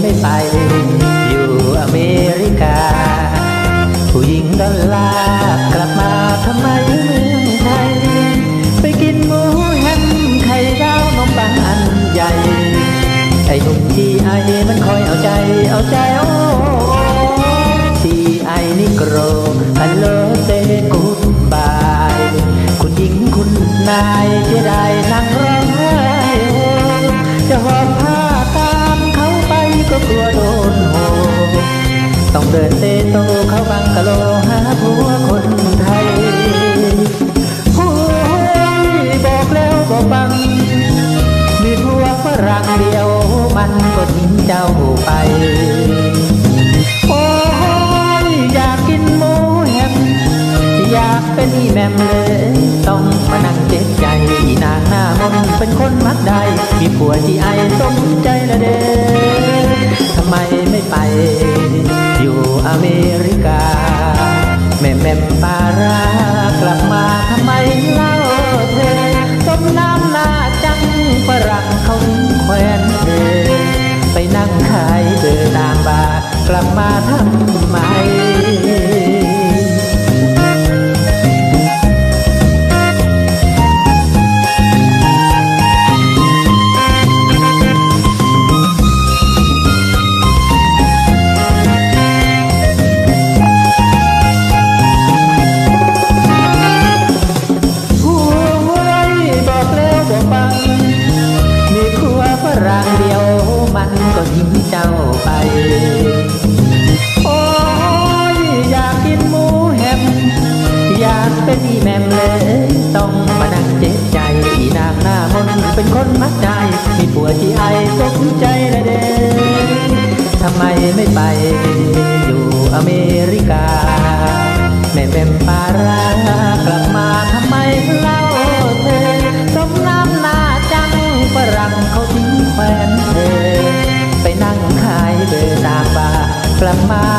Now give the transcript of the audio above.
ไม่ไป อยู่อเมริกา ผู้หญิงดอลลาร์กลับมาทำไมเมืองไทย ไปกินหมูแฮมไข่ดาวนมปังอันใหญ่ ไอ้หนุ่มที่ไอมันคอยเอาใจเอาใจโอ้ที่ไอนี่โกรธ ต้องเดินเซโตเข้าบังกะโลหาผัวคนไทยผู้บอกแล้วบอกฟัง มีผัวฝรั่งเดียวมันก็ทิ้งเจ้าไปโอ้ยอยากกินหมูแฮมอยากเป็นอีแมมเลยต้องมานั่งเจ็บใจนางหน้ามนเป็นคนมักได้ มีผัวที่ไอสมใจละเด้ทำไมไม่ไป อเมริกา แม่แม่มปารากลับมาทำไมเล่าเธอต้มน้ำหน้าจังฝรั่งเขาแควนเธอไปนั่งขายเบอร์ตามบาร์กลับมาทำไม ก็ทิ้งเจ้าไป โอ้ยอยากกินหมูแฮม อยากเป็นแมมเลยต้องมานั่งเจ็บใจนางหน้ามนเป็นคนมัดใจมีผัวที่ไอตกใจนะเด้ทำไมไม่ไปอยู่อเมริกา แม่แมมปารากลับมาทำไมเล่าเธอสมน้ำหน้าจังฝรั่งเขาทิ้งแฟนเธอ ประมา